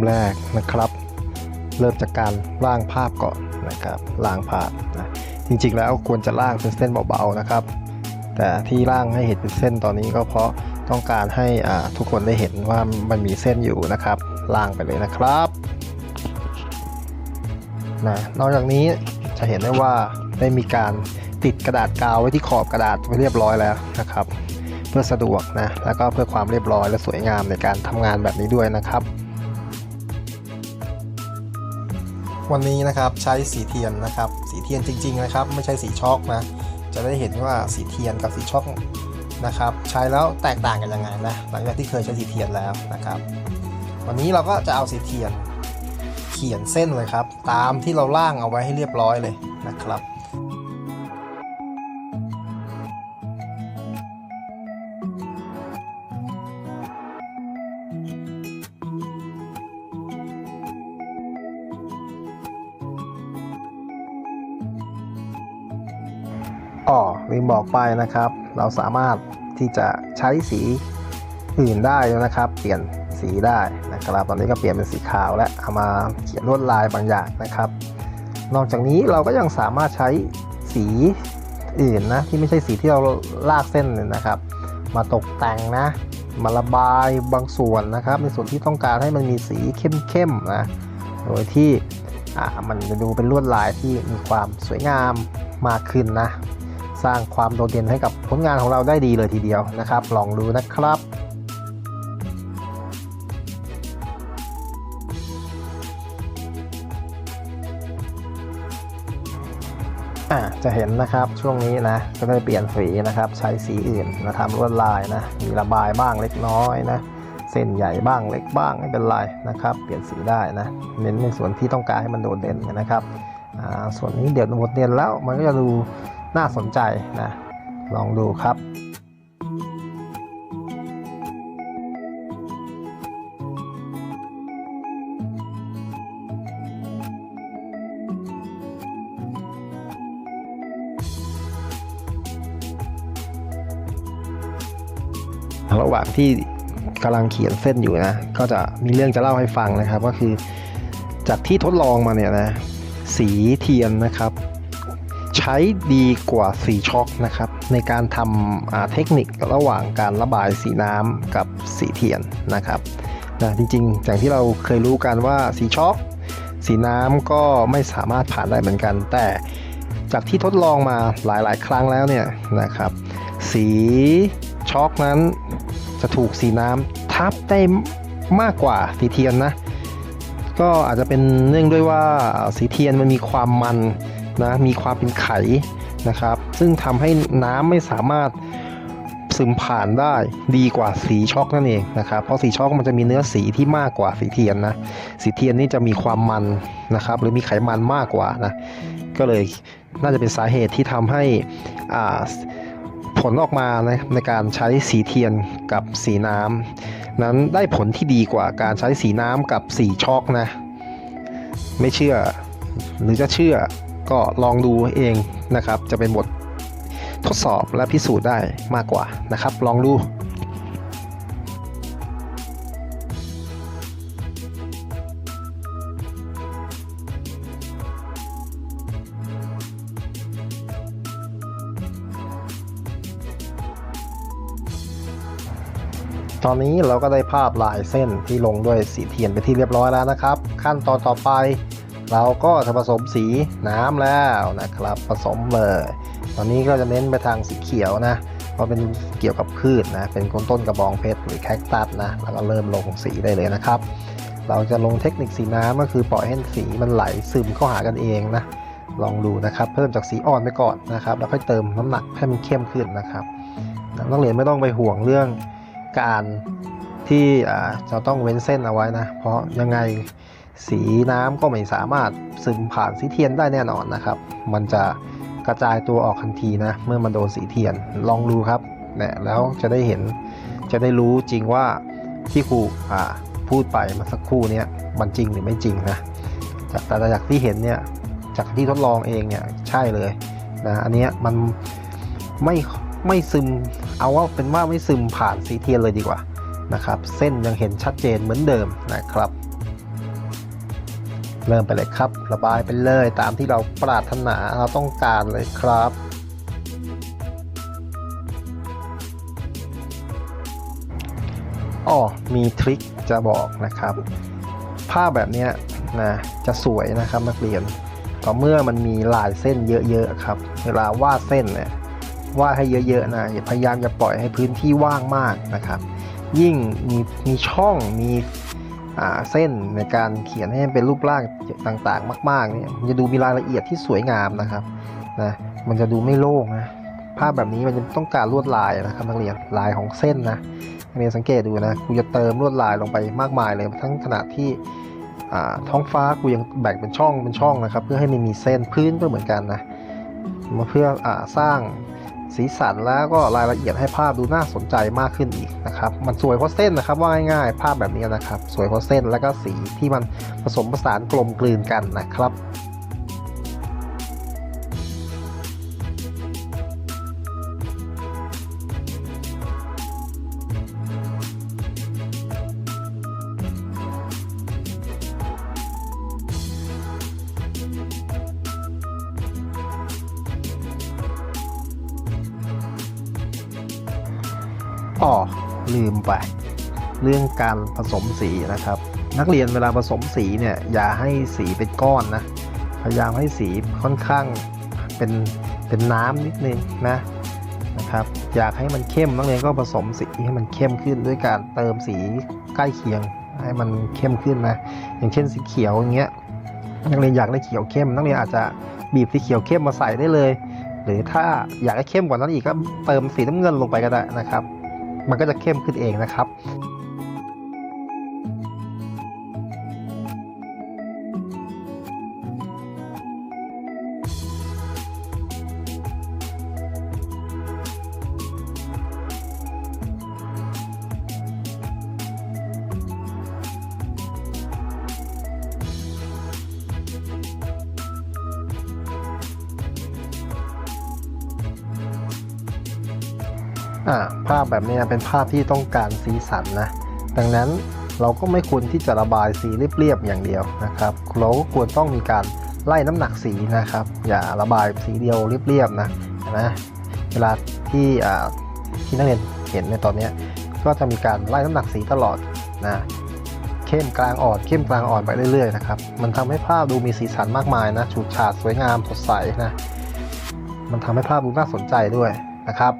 มแรกนะครับ เริ่มจากการร่างภาพก่อนนะครับร่างภาพนะจริงๆแล้วควรจะร่างเป็นเส้นเบาๆนะครับ แต่ที่ร่างให้เห็นเป็นเส้นตอนนี้ก็เพราะต้องการให้ทุกคนได้เห็นว่ามันมีเส้นอยู่นะครับร่างไปเลยนะครับนะนอกจากนี้จะเห็นได้ว่าได้มีการติดกระดาษกาวไว้ที่ขอบกระดาษไว้เรียบร้อยแล้วนะครับ เพื่อสะดวกนะแล้วก็เพื่อความเรียบร้อยและสวยงามในการทำงานแบบนี้ด้วยนะครับ วันนี้นะครับใช้สีเทียนนะครับ สีเทียนจริง ๆ นะครับ ไม่ใช่สีช็อกนะ จะได้เห็นว่าสีเทียนกับสีช็อกนะครับ ใช้แล้วแตกต่างกันยังไงนะหลังจากที่เคยใช้สีเทียนแล้วนะครับ วันนี้เราก็จะเอาสีเทียน เขียนเส้นเลยครับ ตามที่เราล่างเอาไว้ให้เรียบร้อยเลยนะครับ ลืมบอกไปนะครับ เราสามารถที่จะใช้สีอื่นได้นะครับ เปลี่ยนสีได้นะครับ ตอนนี้ก็เปลี่ยนเป็นสีขาวและเอามาเขียนลวดลายบางอย่างนะครับ นอกจากนี้เราก็ยังสามารถใช้สีอื่นนะที่ไม่ใช่สีที่เราลากเส้นนะครับ มาตกแต่งนะ มาระบายบางส่วนนะครับ ในส่วนที่ต้องการให้มันมีสีเข้มๆนะโดยที่มันจะดูเป็นลวดลายที่มีความสวยงามมากขึ้นนะ สร้างความโดดเด่นให้กับผลงานของเราได้ดีเลยทีเดียวนะครับ ลองดูนะครับอ่าจะเห็นนะครับช่วงนี้นะก็ได้เปลี่ยนสีนะครับ ใช้สีอื่นมาทำลวดลายนะมีระบายบ้างเล็กน้อยนะ เส้นใหญ่บ้างเล็กบ้างไม่เป็นไรนะครับ เปลี่ยนสีได้นะเน้นในส่วนที่ต้องการให้มันโดดเด่นนะครับอ่าส่วนนี้เดี๋ยวหมดเด่นแล้วมันก็จะดู น่าสนใจนะ ลองดูครับระหว่างที่กำลังเขียนเส้นอยู่นะ ก็จะมีเรื่องจะเล่าให้ฟังนะครับ ก็คือจากที่ทดลองมาเนี่ยนะ สีเทียนนะครับ ใช้ดีกว่าสีช็อกนะครับ ในการทำเทคนิคระหว่างการระบายสีน้ำกับสีเทียนนะครับนะจริงๆ อย่างที่เราเคยรู้กันว่าสีช็อก สีน้ำก็ไม่สามารถผ่านได้เหมือนกัน แต่จากที่ทดลองมาหลายๆ ครั้งแล้วเนี่ยนะครับ สีช็อกนั้นจะถูกสีน้ำทับได้มากกว่าสีเทียนนะ ก็อาจจะเป็นเนื่องด้วยว่าสีเทียนมันมีความมัน นะมีความเป็นไขนะครับ ซึ่งทำให้น้ำไม่สามารถซึมผ่านได้ดีกว่าสีช็อกนั่นเองนะครับเพราะสีช็อกมันจะมีเนื้อสีที่มากกว่าสีเทียนนะสีเทียนนี่จะมีความมันนะครับ หรือมีไขมันมากกว่านะก็เลยน่าจะเป็นสาเหตุที่ทำให้อ่าผลออกมาในในการใช้สีเทียนกับสีน้ำนั้นได้ผลที่ดีกว่าการใช้สีน้ำกับสีช็อกนะ ไม่เชื่อ หรือจะเชื่อ ก็ลองดูเองนะครับ จะเป็นบททดสอบและพิสูจน์ได้มากกว่านะครับ ลองดูตอนนี้เราก็ได้ภาพลายเส้นที่ลงด้วยสีเทียนไปที่เรียบร้อยแล้วนะครับ ขั้นตอนต่อไป เราก็จะผสมสีน้ำแล้วนะครับ ผสมเลย ตอนนี้ก็จะเน้นไปทางสีเขียวนะเพราะเป็นเกี่ยวกับพืชนะ เป็นต้นกระบองเพชรหรือแคคตัสนะ แล้วก็เริ่มลงสีได้เลยนะครับ เราจะลงเทคนิคสีน้ำก็คือปล่อยให้สีมันไหลซึมเข้าหากันเองนะ ลองดูนะครับ เพิ่มจากสีอ่อนไปก่อนนะครับ แล้วค่อยเติมน้ำหนักให้มันเข้มขึ้นนะครับ นักเรียนไม่ต้องไปห่วงเรื่องการ ที่จะต้องเว้นเส้นเอาไว้นะ เพราะยังไงสีน้ำก็ไม่สามารถซึมผ่านสีเทียนได้แน่นอนนะครับ มันจะกระจายตัวออกทันทีนะ เมื่อมันโดนสีเทียนลองดูครับแล้วจะได้เห็นจะได้รู้จริงว่าที่ครูพูดไปมาสักครู่นี้มันจริงหรือไม่จริงนะจากแต่จากที่เห็นเนี่ยจากที่ทดลองเองเนี่ยใช่เลยนะอันนี้มันไม่ไม่ซึมเอาว่าเป็นว่าไม่ซึมผ่านสีเทียนเลยดีกว่า นะครับ เส้นยังเห็นชัดเจนเหมือนเดิมนะครับ เริ่มไปเลยครับ ระบายไปเลยตามที่เราปรารถนาเราต้องการเลยครับอ๋อมีทริคจะบอกนะครับ ภาพแบบนี้นะจะสวยนะครับนักเรียนก็เมื่อมันมีลายเส้นเยอะๆครับ เวลาวาดเส้นเนี่ยวาดให้เยอะๆนะอย่าพยายามอย่าปล่อยให้พื้นที่ว่างมากนะครับ ยิ่งมีมีช่องมีเส้นในการเขียนให้มันเป็นรูปร่างต่างๆ มาก ๆเนี่ยมันจะดูมีรายละเอียดที่สวยงามนะครับนะมันจะดูไม่โล่งนะภาพแบบนี้มันจะต้องการลวดลายนะครับนักเรียนลายของเส้นนะนักเรียนสังเกตดูนะกูจะเติมลวดลายลงไปมากมายเลยทั้งขณะที่ท้องฟ้ากูยังแบ่งเป็นช่องเป็นช่องนะครับ เพื่อให้มันมีเส้นพื้นก็เหมือนกันนะมาเพื่ออสร้าง สีสันแล้วก็รายละเอียดให้ภาพดูน่าสนใจมากขึ้นอีกนะครับมันสวยเพราะเส้นนะครับว่าง่ายๆภาพแบบนี้นะครับ สวยเพราะเส้นแล้วก็สีที่มันผสมผสานกลมกลืนกันนะครับ อ๋อลืมไป เรื่องการผสมสีนะครับ นักเรียนเวลาผสมสีเนี่ยอย่าให้สีเป็นก้อนนะ พยายามให้สีค่อนข้างเป็นเป็นน้ำนิดนึงนะนะครับ อยากให้มันเข้มนักเรียนก็ผสมสีให้มันเข้มขึ้นด้วยการเติมสีใกล้เคียงให้มันเข้มขึ้นนะ อย่างเช่นสีเขียวอย่างเงี้ยนักเรียนอยากได้เขียวเข้มนักเรียนอาจจะบีบสีเขียวเข้มมาใส่ได้เลย หรือถ้าอยากให้เข้มกว่านั้นอีกก็เติมสีน้ำเงินลงไปก็ได้นะครับ มันก็จะเข้มขึ้นเองนะครับ อ่าภาพแบบนี้เป็นภาพที่ต้องการสีสันนะ ดังนั้นเราก็ไม่ควรที่จะระบายสีเรียบๆอย่างเดียวนะครับ เราก็ควรต้องมีการไล่น้ำหนักสีนะครับ อย่าระบายสีเดียวเรียบๆนะเห็นไหมเวลาที่ที่นักเรียนเห็นในตอนนี้ก็จะมีการไล่น้ำหนักสีตลอดนะเข้มกลางอ่อนเข้มกลางอ่อนไปเรื่อยๆนะครับมันทำให้ภาพดูมีสีสันมากมายนะฉูดฉาดสวยงามสดใสนะมันทำให้ภาพดูน่าสนใจด้วยนะครับ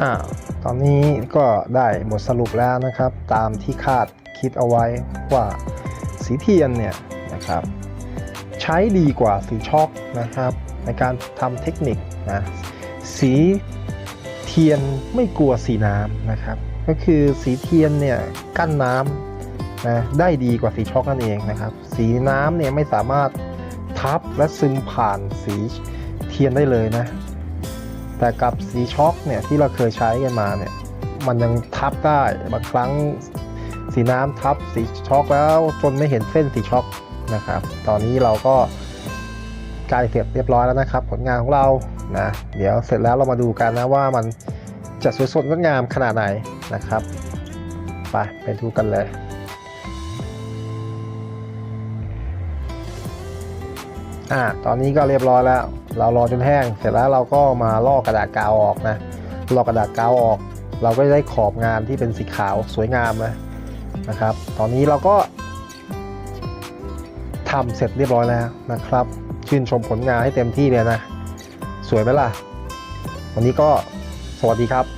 อ่าตอนนี้ก็ได้บทสรุปแล้วนะครับ ตามที่คาดคิดเอาไว้ว่าสีเทียนเนี่ยนะครับ ใช้ดีกว่าสีช็อกนะครับ ในการทำเทคนิคนะสีเทียนไม่กลัวสีน้ำนะครับ ก็คือสีเทียนเนี่ยกั้นน้ำนะได้ดีกว่าสีช็อกนั่นเองนะครับ สีน้ำเนี่ยไม่สามารถทับและซึมผ่านสีเทียนได้เลยนะ แต่กับสีช็อกเนี่ยที่เราเคยใช้กันมาเนี่ยมันยังทับได้บางครั้งสีน้ำทับสีช็อกแล้วจนไม่เห็นเส้นสีช็อกนะครับ ตอนนี้เราก็กล้เสร็จเรียบร้อยแล้วนะครับ ผลงานของเรานะเดี๋ยวเสร็จแล้วเรามาดูกันนะว่ามันจะสวยสดงดงามขนาดไหนนะครับ ไปไปดูกันเลย อ่าตอนนี้ก็เรียบร้อยแล้ว เรารอจนแห้ง เสร็จแล้วเราก็มาลอกกระดาษกาวออกนะลอกกระดาษกาวออก เราก็ได้ขอบงานที่เป็นสีขาวสวยงามนะนะครับ ตอนนี้เราก็ทำเสร็จเรียบร้อยแล้วนะครับ ชื่นชมผลงานให้เต็มที่เลยนะ สวยไหมล่ะ วันนี้ก็สวัสดีครับ